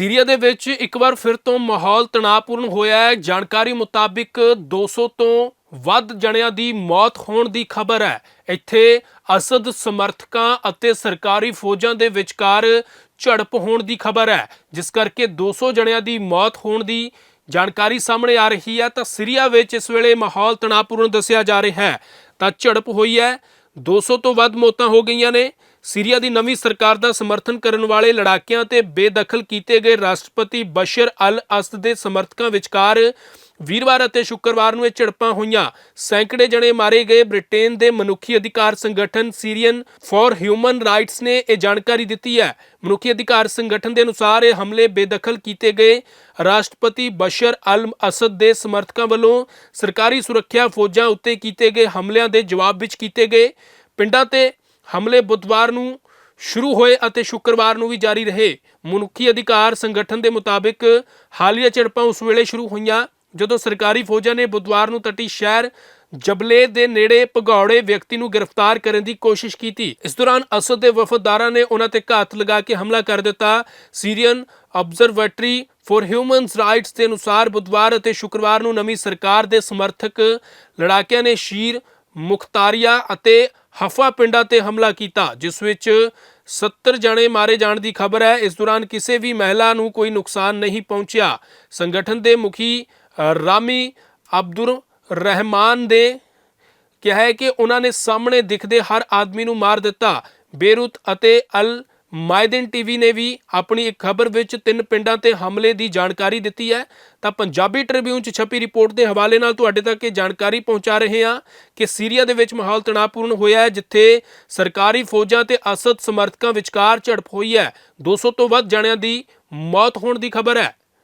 Syria ਦੇ ਵਿੱਚ ਇੱਕ ਵਾਰ ਫਿਰ ਤੋਂ ਮਾਹੌਲ ਤਣਾਅਪੂਰਨ ਹੋਇਆ ਹੈ। ਜਾਣਕਾਰੀ ਮੁਤਾਬਿਕ 200 ਤੋਂ ਵੱਧ ਜਣਿਆਂ ਦੀ ਮੌਤ ਹੋਣ ਦੀ ਖਬਰ ਹੈ। ਇੱਥੇ ਅਸਦ ਸਮਰਥਕਾਂ ਅਤੇ ਸਰਕਾਰੀ ਫੌਜਾਂ ਦੇ ਵਿਚਕਾਰ ਝੜਪ ਹੋਣ ਦੀ ਖਬਰ ਹੈ। ਜਿਸ ਕਰਕੇ 200 ਜਣਿਆਂ ਦੀ ਮੌਤ ਹੋਣ ਦੀ ਜਾਣਕਾਰੀ ਸਾਹਮਣੇ ਆ ਰਹੀ ਹੈ। ਤਾਂ ਸੀਰੀਆ ਵਿੱਚ ਇਸ ਵੇਲੇ ਮਾਹੌਲ ਤਣਾਅਪੂਰਨ ਦੱਸਿਆ ਜਾ ਰਿਹਾ ਹੈ। ਤਾਂ ਝੜਪ ਹੋਈ ਹੈ। 200 ਤੋਂ ਵੱਧ ਮੌਤਾਂ ਹੋ ਗਈਆਂ ਨੇ। ਸੀਰੀਆ ਦੀ ਨਵੀਂ ਸਰਕਾਰ ਦਾ ਸਮਰਥਨ ਕਰਨ ਵਾਲੇ ਲੜਾਕਿਆਂ ਤੇ ਬੇਦਖਲ ਕੀਤੇ ਗਏ ਰਾਸ਼ਟਰਪਤੀ ਬਸ਼ਰ ਅਲ ਅਸਦ ਦੇ ਸਮਰਥਕਾਂ ਵਿਚਕਾਰ ਵੀਰਵਾਰ ਅਤੇ ਸ਼ੁੱਕਰਵਾਰ ਨੂੰ ਇਹ ਝੜਪਾਂ ਹੋਈਆਂ। ਸੈਂਕੜੇ ਜਣੇ ਮਾਰੇ ਗਏ। ਬ੍ਰਿਟੇਨ ਦੇ ਮਨੁੱਖੀ ਅਧਿਕਾਰ ਸੰਗਠਨ ਸੀਰੀਅਨ ਫਾਰ ਹਿਊਮਨ ਰਾਈਟਸ ਨੇ ਇਹ ਜਾਣਕਾਰੀ ਦਿੱਤੀ ਹੈ। ਮਨੁੱਖੀ ਅਧਿਕਾਰ ਸੰਗਠਨ ਦੇ ਅਨੁਸਾਰ ਇਹ ਹਮਲੇ ਬੇਦਖਲ ਕੀਤੇ ਗਏ। ਰਾਸ਼ਟਰਪਤੀ ਬਸ਼ਰ ਅਲ ਅਸਦ ਦੇ ਸਮਰਥਕਾਂ ਵੱਲੋਂ ਸਰਕਾਰੀ ਸੁਰੱਖਿਆ ਫੌਜਾਂ ਉੱਤੇ ਕੀਤੇ ਗਏ ਹਮਲਿਆਂ ਦੇ ਜਵਾਬ ਵਿੱਚ ਕੀਤੇ ਗਏ। ਪਿੰਡਾਂ ਤੇ ਹਮਲੇ ਬੁੱਧਵਾਰ ਨੂੰ ਸ਼ੁਰੂ ਹੋਏ ਅਤੇ ਸ਼ੁੱਕਰਵਾਰ ਨੂੰ ਵੀ ਜਾਰੀ ਰਹੇ। ਮਨੁੱਖੀ ਅਧਿਕਾਰ ਸੰਗਠਨ ਦੇ ਮੁਤਾਬਿਕ ਹਾਲੀਆ ਝੜਪਾਂ ਉਸ ਵੇਲੇ ਸ਼ੁਰੂ ਹੋਈਆਂ, ਜਦੋਂ ਸਰਕਾਰੀ ਫੌਜਾਂ ਨੇ ਬੁੱਧਵਾਰ ਨੂੰ ਤਟੀ ਸ਼ਹਿਰ ਜਬਲੇ ਦੇ ਨੇੜੇ ਭਗੌੜੇ ਵਿਅਕਤੀ ਨੂੰ ਗ੍ਰਿਫਤਾਰ ਕਰਨ ਦੀ ਕੋਸ਼ਿਸ਼ ਕੀਤੀ। ਇਸ ਦੌਰਾਨ ਅਸਦ ਦੇ ਵਫਾਦਾਰਾਂ ਨੇ ਉਹਨਾਂ ਤੇ ਘਾਤ ਲਗਾ ਕੇ ਹਮਲਾ ਕਰ ਦਿੱਤਾ। Syrian observatory for humans rights ਦੇ ਅਨੁਸਾਰ ਬੁੱਧਵਾਰ ਅਤੇ ਸ਼ੁੱਕਰਵਾਰ ਨੂੰ ਨਵੀਂ ਸਰਕਾਰ ਦੇ ਸਮਰਥਕ ਲੜਾਕਿਆਂ ਨੇ ਸ਼ੀਰ, ਮੁਖਤਾਰੀਆ ਅਤੇ ਹਫਾ ਪਿੰਡਾਂ ਤੇ ਹਮਲਾ ਕੀਤਾ, ਜਿਸ ਵਿੱਚ 70 ਜਣੇ ਮਾਰੇ ਜਾਣ ਦੀ ਖਬਰ ਹੈ। ਇਸ ਦੌਰਾਨ ਕਿਸੇ ਵੀ ਮਹਿਲਾ ਨੂੰ ਕੋਈ ਨੁਕਸਾਨ ਨਹੀਂ ਪਹੁੰਚਿਆ। ਸੰਗਠਨ ਦੇ ਮੁਖੀ ਰਾਮੀ ਅਬਦੁਰ ਰਹਿਮਾਨ ਦੇ ਕਿਹਾ ਹੈ ਕਿ ਉਹਨਾਂ ਨੇ ਸਾਹਮਣੇ ਦਿਖਦੇ ਹਰ ਆਦਮੀ ਨੂੰ ਮਾਰ ਦਿੱਤਾ। ਬੇਰੁਤ ਅਤੇ ਅਲ ਮਾਇਦਨ ਟੀਵੀ ਨੇ ਵੀ ਆਪਣੀ ਇੱਕ ਖਬਰ ਵਿੱਚ ਤਿੰਨ ਪਿੰਡਾਂ ਤੇ ਹਮਲੇ ਦੀ ਜਾਣਕਾਰੀ ਦਿੱਤੀ ਹੈ। ਤਾਂ ਪੰਜਾਬੀ ਟ੍ਰਿਬਿਊਨ 'ਚ ਛਪੀ ਰਿਪੋਰਟ ਦੇ ਹਵਾਲੇ ਨਾਲ ਤੁਹਾਡੇ ਤੱਕ ਇਹ ਜਾਣਕਾਰੀ ਪਹੁੰਚਾ ਰਹੇ ਹਾਂ ਕਿ ਸੀਰੀਆ ਦੇ ਵਿੱਚ ਮਾਹੌਲ ਤਣਾਅਪੂਰਨ ਹੋਇਆ ਹੈ, ਜਿੱਥੇ ਸਰਕਾਰੀ ਫੌਜਾਂ ਤੇ ਅਸਦ ਸਮਰਥਕਾਂ ਵਿਚਕਾਰ ਝੜਪ ਹੋਈ ਹੈ। 200 ਤੋਂ ਵੱਧ ਜਣਿਆਂ ਦੀ ਮੌਤ ਹੋਣ ਦੀ ਖਬਰ ਹੈ।